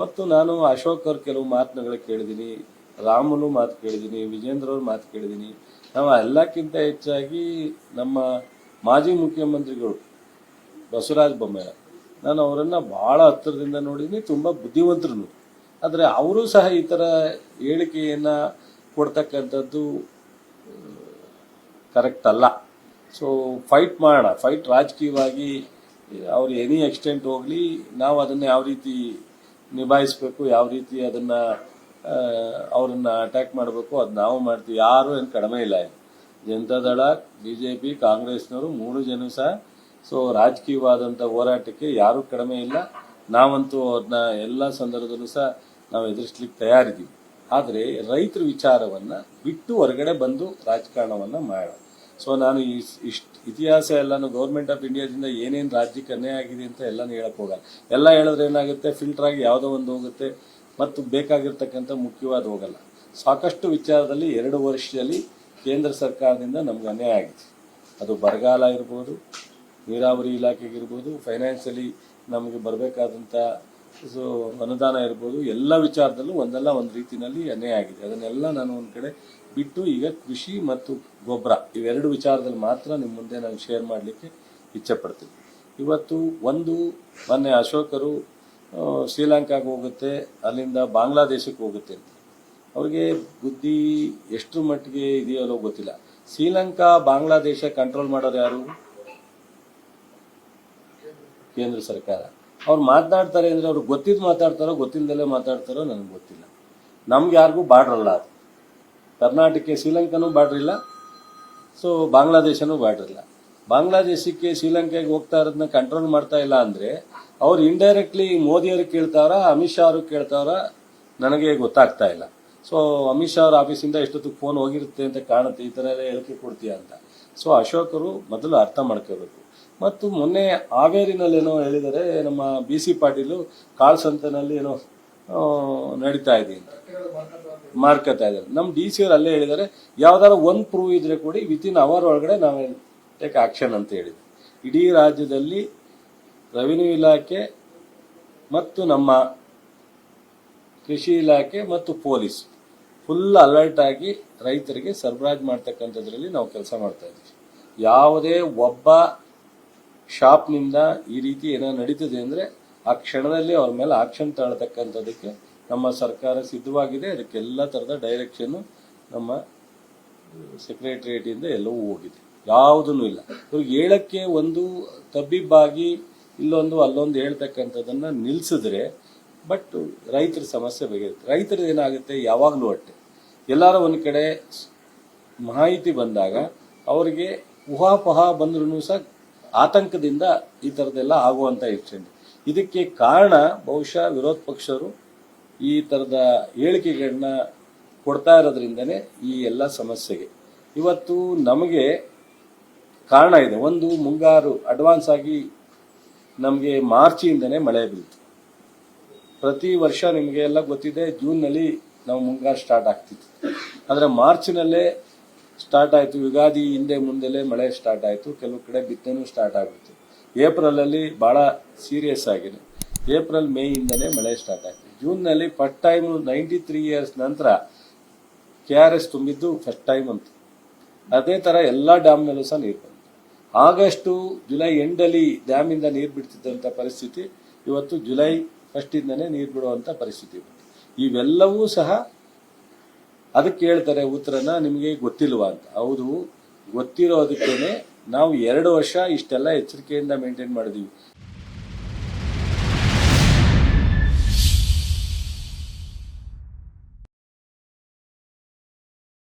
ಮತ್ತು ನಾನು ಅಶೋಕ್ ಅವ್ರ ಕೆಲವು ಮಾತುಗಳು ಕೇಳಿದ್ದೀನಿ ರಾಮನು ಮಾತು ಕೇಳಿದ್ದೀನಿ ವಿಜೇಂದ್ರ ಅವ್ರ ಮಾತು ಕೇಳಿದ್ದೀನಿ ನಾವು ಎಲ್ಲಕ್ಕಿಂತ ಹೆಚ್ಚಾಗಿ ನಮ್ಮ ಮಾಜಿ ಮುಖ್ಯಮಂತ್ರಿಗಳು ಬಸವರಾಜ ಬೊಮ್ಮಾಯ, ನಾನು ಅವರನ್ನು ಭಾಳ ಹತ್ತಿರದಿಂದ ನೋಡಿದ್ದೀನಿ ತುಂಬ ಬುದ್ಧಿವಂತರು ಆದರೆ ಅವರು ಸಹ ಈ ಥರ ಹೇಳಿಕೆಯನ್ನು ಕೊಡ್ತಕ್ಕಂಥದ್ದು ಕರೆಕ್ಟ್ ಅಲ್ಲ. ಸೊ ಫೈಟ್ ಮಾಡೋಣ ಫೈಟ್ ರಾಜಕೀಯವಾಗಿ ಅವ್ರು ಎನಿ ಎಕ್ಸ್ಟೆಂಟ್ ಹೋಗಲಿ, ನಾವು ಅದನ್ನು ಯಾವ ರೀತಿ ನಿಭಾಯಿಸಬೇಕು, ಯಾವ ರೀತಿ ಅದನ್ನು ಅವರನ್ನು ಅಟ್ಯಾಕ್ ಮಾಡಬೇಕು, ಅದು ನಾವು ಮಾಡ್ತೀವಿ. ಯಾರು ಏನು ಕಡಿಮೆ ಇಲ್ಲ ಜನತಾ ದಳ ಬಿ ಜೆ ಪಿ ಕಾಂಗ್ರೆಸ್ನವರು ಮೂರು ಜನ ಸಹ. ಸೊ ರಾಜಕೀಯವಾದಂಥ ಹೋರಾಟಕ್ಕೆ ಯಾರೂ ಕಡಿಮೆ ಇಲ್ಲ. ನಾವಂತೂ ಅದನ್ನ ಎಲ್ಲ ಸಂದರ್ಭದಲ್ಲೂ ಸಹ ನಾವು ಎದುರಿಸ್ಲಿಕ್ಕೆ ತಯಾರಿದ್ದೀವಿ. ಆದರೆ ರೈತರ ವಿಚಾರವನ್ನು ಬಿಟ್ಟು ಹೊರಗಡೆ ಬಂದು ರಾಜಕಾರಣವನ್ನು ಮಾಡೋಣ ಸೊ ನಾನು ಇಷ್ಟು ಇತಿಹಾಸ ಎಲ್ಲಾನು ಗೌರ್ಮೆಂಟ್ ಆಫ್ ಇಂಡಿಯಾದಿಂದ ಏನೇನು ರಾಜ್ಯಕ್ಕೆ ಅನ್ಯಾಯ ಆಗಿದೆ ಅಂತ ಎಲ್ಲಾನು ಹೇಳಕ್ ಹೋಗಲ್ಲ. ಎಲ್ಲ ಹೇಳಿದ್ರೆ ಏನಾಗುತ್ತೆ? ಫಿಲ್ಟರ್ ಆಗಿ ಯಾವುದೋ ಒಂದು ಹೋಗುತ್ತೆ. ಮತ್ತು ಬೇಕಾಗಿರ್ತಕ್ಕಂಥ ಮುಖ್ಯವಾದ ಹೋಗಲ್ಲ. ಸಾಕಷ್ಟು ವಿಚಾರದಲ್ಲಿ ಎರಡು ವರ್ಷದಲ್ಲಿ ಕೇಂದ್ರ ಸರ್ಕಾರದಿಂದ ನಮ್ಗೆ ಅನ್ಯಾಯ ಆಗಿದೆ. ಅದು ಬರಗಾಲ ಇರ್ಬೋದು, ನೀರಾವರಿ ಇಲಾಖೆಗಿರ್ಬೋದು ಫೈನಾನ್ಷಿಯಲಿ ನಮಗೆ ಬರಬೇಕಾದಂಥ ಸೊ ಅನುದಾನ ಇರ್ಬೋದು, ಎಲ್ಲ ವಿಚಾರದಲ್ಲೂ ಒಂದಲ್ಲ ಒಂದು ರೀತಿಯಲ್ಲಿ ಅನ್ಯಾಯ ಆಗಿದೆ. ಅದನ್ನೆಲ್ಲ ನಾನು ಒಂದು ಕಡೆ ಬಿಟ್ಟು, ಈಗ ಕೃಷಿ ಮತ್ತು ಗೊಬ್ಬರ ಇವೆರಡು ವಿಚಾರದಲ್ಲಿ ಮಾತ್ರ ನಿಮ್ಮ ಮುಂದೆ ನಾನು ಶೇರ್ ಮಾಡಲಿಕ್ಕೆ ಇಚ್ಛೆ ಪಡ್ತೀನಿ ಇವತ್ತು ಒಂದು, ಮೊನ್ನೆ ಅಶೋಕರು ಶ್ರೀಲಂಕಾಗೆ ಹೋಗುತ್ತೆ, ಅಲ್ಲಿಂದ ಬಾಂಗ್ಲಾದೇಶಕ್ಕೆ ಹೋಗುತ್ತೆ ಅಂತ. ಅವ್ರಿಗೆ ಬುದ್ಧಿ ಎಷ್ಟು ಮಟ್ಟಿಗೆ ಇದೆಯೋ ಅನ್ನೋ ಗೊತ್ತಿಲ್ಲ. ಶ್ರೀಲಂಕಾ, ಬಾಂಗ್ಲಾದೇಶ ಕಂಟ್ರೋಲ್ ಮಾಡೋರು ಯಾರು? ಕೇಂದ್ರ ಸರ್ಕಾರ. ಅವ್ರು ಮಾತನಾಡ್ತಾರೆ ಅಂದ್ರೆ ಅವ್ರಿಗೆ ಗೊತ್ತಿದ್ದು ಮಾತಾಡ್ತಾರೋ ಗೊತ್ತಿಲ್ಲದಲ್ಲೇ ಮಾತಾಡ್ತಾರೋ ನನಗೆ ಗೊತ್ತಿಲ್ಲ. ನಮ್ಗೆ ಯಾರಿಗೂ ಬಾರ್ಡ್ರ್ ಅಲ್ಲ ಅದು. ಕರ್ನಾಟಕಕ್ಕೆ ಶ್ರೀಲಂಕಾನೂ ಬಾರ್ಡ್ರ್ ಇಲ್ಲ ಸೊ ಬಾಂಗ್ಲಾದೇಶನೂ ಇಲ್ಲ ಬಾಂಗ್ಲಾದೇಶಕ್ಕೆ ಶ್ರೀಲಂಕಾಗೆ ಹೋಗ್ತಾ ಇರೋದನ್ನ ಕಂಟ್ರೋಲ್ ಮಾಡ್ತಾ ಇಲ್ಲ ಅಂದ್ರೆ, ಅವ್ರು ಇಂಡೈರೆಕ್ಟ್ಲಿ ಮೋದಿಯವ್ರಿಗೆ ಕೇಳ್ತಾರ ಅಮಿತ್ ಶಾ ಅವ್ರಿಗೆ ಕೇಳ್ತಾರ ನನಗೆ ಗೊತ್ತಾಗ್ತಾ ಇಲ್ಲ. ಸೊ ಅಮಿತ್ ಶಾ ಅವ್ರ ಆಫೀಸಿಂದ ಎಷ್ಟೊತ್ತಿಗೆ ಫೋನ್ ಹೋಗಿರುತ್ತೆ ಅಂತ ಕಾಣುತ್ತೆ, ಈ ಥರ ಎಲ್ಲ ಹೇಳಿಕೆ ಕೊಡ್ತೀಯ ಅಂತ. ಸೊ ಅಶೋಕರು ಮೊದಲು ಅರ್ಥ ಮಾಡ್ಕೋಬೇಕು. ಮತ್ತು ಮೊನ್ನೆ ಹಾವೇರಿನಲ್ಲಿ ಏನೋ ಹೇಳಿದರೆ ನಮ್ಮ ಬಿ ಸಿ ಪಾಟೀಲು ಕಾಳ್ಸಂತನಲ್ಲಿ ಏನೋ ನಡೀತಾ ಇದೆ ಮಾರ್ಕತಾ ಇದ್ದಾರೆ. ನಮ್ಮ ಡಿ ಸಿ ಅವ್ರು ಅಲ್ಲೇ ಹೇಳಿದ್ದಾರೆ ಯಾವ್ದಾರ ಒಂದು ಪ್ರೂವ್ ಇದ್ರೆ ಕೊಡಿ ವಿತ್ ಇನ್ ಅವರ್ ಒಳಗಡೆ ನಾವು ಟೇಕ್ ಆಕ್ಷನ್ ಅಂತ ಹೇಳಿದ್ವಿ. ಇಡೀ ರಾಜ್ಯದಲ್ಲಿ ರೆವಿನ್ಯೂ ಇಲಾಖೆ ಮತ್ತು ನಮ್ಮ ಕೃಷಿ ಇಲಾಖೆ ಮತ್ತು ಪೊಲೀಸ್ ಫುಲ್ ಅಲರ್ಟ್ ಆಗಿ ರೈತರಿಗೆ ಸರಬರಾಜು ಮಾಡ್ತಕ್ಕಂಥದ್ರಲ್ಲಿ ನಾವು ಕೆಲಸ ಮಾಡ್ತಾ ಇದ್ವಿ ಯಾವುದೇ ಒಬ್ಬ ಶಾಪ್ನಿಂದ ಈ ರೀತಿ ಏನೋ ನಡೀತದೆ ಅಂದರೆ ಆ ಕ್ಷಣದಲ್ಲಿ ಅವ್ರ ಮೇಲೆ ಆಕ್ಷನ್ ತಗೊಳ್ತಕ್ಕಂಥದ್ದಕ್ಕೆ ನಮ್ಮ ಸರ್ಕಾರ ಸಿದ್ಧವಾಗಿದೆ. ಅದಕ್ಕೆಲ್ಲ ಥರದ ಡೈರೆಕ್ಷನ್ನು ನಮ್ಮ ಸೆಕ್ರೆಟರಿಯೇಟಿಂದ ಎಲ್ಲವೂ ಹೋಗಿದೆ. ಯಾವುದೂ ಇಲ್ಲ. ಇವ್ರಿಗೆ ಹೇಳಕ್ಕೆ ಒಂದು ತಬ್ಬಿಬ್ಬಾಗಿ ಇಲ್ಲೊಂದು ಅಲ್ಲೊಂದು ಹೇಳ್ತಕ್ಕಂಥದ್ದನ್ನು ನಿಲ್ಲಿಸಿದ್ರೆ ಬಟ್ ರೈತರ ಸಮಸ್ಯೆ ಬಗೆಹರುತ್ತೆ ರೈತರದ್ದು ಏನಾಗುತ್ತೆ? ಯಾವಾಗಲೂ ಅಟ್ಟೆ. ಎಲ್ಲಾರ ಒಂದು ಕಡೆ ಮಾಹಿತಿ ಬಂದಾಗ ಅವರಿಗೆ ಊಹಾಪೋಹ ಬಂದ್ರೂ ಸಹ ಆತಂಕದಿಂದ ಈ ಥರದ್ದೆಲ್ಲ ಆಗುವಂಥ ಇರ್ಚಂಡಿ ಇದಕ್ಕೆ ಕಾರಣ ಬಹುಶಃ ವಿರೋಧ ಪಕ್ಷರು ಈ ಥರದ ಹೇಳಿಕೆಗಳನ್ನ ಕೊಡ್ತಾ ಇರೋದ್ರಿಂದನೇ ಈ ಎಲ್ಲ ಸಮಸ್ಯೆಗೆ. ಇವತ್ತು ನಮಗೆ ಕಾರಣ ಇದೆ. ಒಂದು ಮುಂಗಾರು ಅಡ್ವಾನ್ಸ್ ಆಗಿ ನಮಗೆ ಮಾರ್ಚಿಯಿಂದನೇ ಮಳೆ ಬೀಳ್ತು. ಪ್ರತಿ ವರ್ಷ ನಿಮಗೆ ಎಲ್ಲ ಗೊತ್ತಿದೆ, ಜೂನ್ನಲ್ಲಿ ನಾವು ಮುಂಗಾರು ಸ್ಟಾರ್ಟ್ ಆಗ್ತಿತ್ತು. ಆದರೆ ಮಾರ್ಚ್ನಲ್ಲೇ ಸ್ಟಾರ್ಟ್ ಆಯಿತು. ಯುಗಾದಿ ಹಿಂದೆ ಮುಂದೆಲೇ ಮಳೆ ಸ್ಟಾರ್ಟ್ ಆಯಿತು. ಕೆಲವು ಕಡೆ ಬಿತ್ತನೂ ಸ್ಟಾರ್ಟ್ ಆಗಿತ್ತು ಏಪ್ರಿಲಲ್ಲಿ ಭಾಳ ಸೀರಿಯಸ್ ಆಗಿದೆ. ಏಪ್ರಿಲ್ ಮೇಯಿಂದಲೇ ಮಳೆ ಸ್ಟಾರ್ಟ್ ಆಯಿತು. ಜೂನ್ನಲ್ಲಿ first time ninety three years ನಂತರ ಕೆ ಆರ್ ಎಸ್ ತುಂಬಿದ್ದು ಫಸ್ಟ್ ಟೈಮ್ ಅಂತ. ಅದೇ ಥರ ಎಲ್ಲ ಡ್ಯಾಮ್ನಲ್ಲೂ ಸಹ ನೀರು ಬಂತು. ಆಗಸ್ಟು, ಜುಲೈ ಎಂಡಲ್ಲಿ ಡ್ಯಾಮಿಂದ ನೀರು ಬಿಡ್ತಿದ್ದಂಥ ಪರಿಸ್ಥಿತಿ ಇವತ್ತು ಜುಲೈ ಫಸ್ಟಿಂದನೇ ನೀರು ಬಿಡುವಂಥ ಪರಿಸ್ಥಿತಿ ಇವೆಲ್ಲವೂ ಸಹ ಅದಕ್ಕೆ ಹೇಳ್ತಾರೆ ಉತ್ತರನ ನಿಮಗೆ ಗೊತ್ತಿಲ್ವಾ ಅಂತ. ಹೌದು ಗೊತ್ತಿರೋದಕ್ಕೇನೆ ನಾವು ಎರಡು ವರ್ಷ ಇಷ್ಟೆಲ್ಲ ಎಚ್ಚರಿಕೆಯಿಂದ ಮೇಂಟೈನ್ ಮಾಡಿದೀವಿ.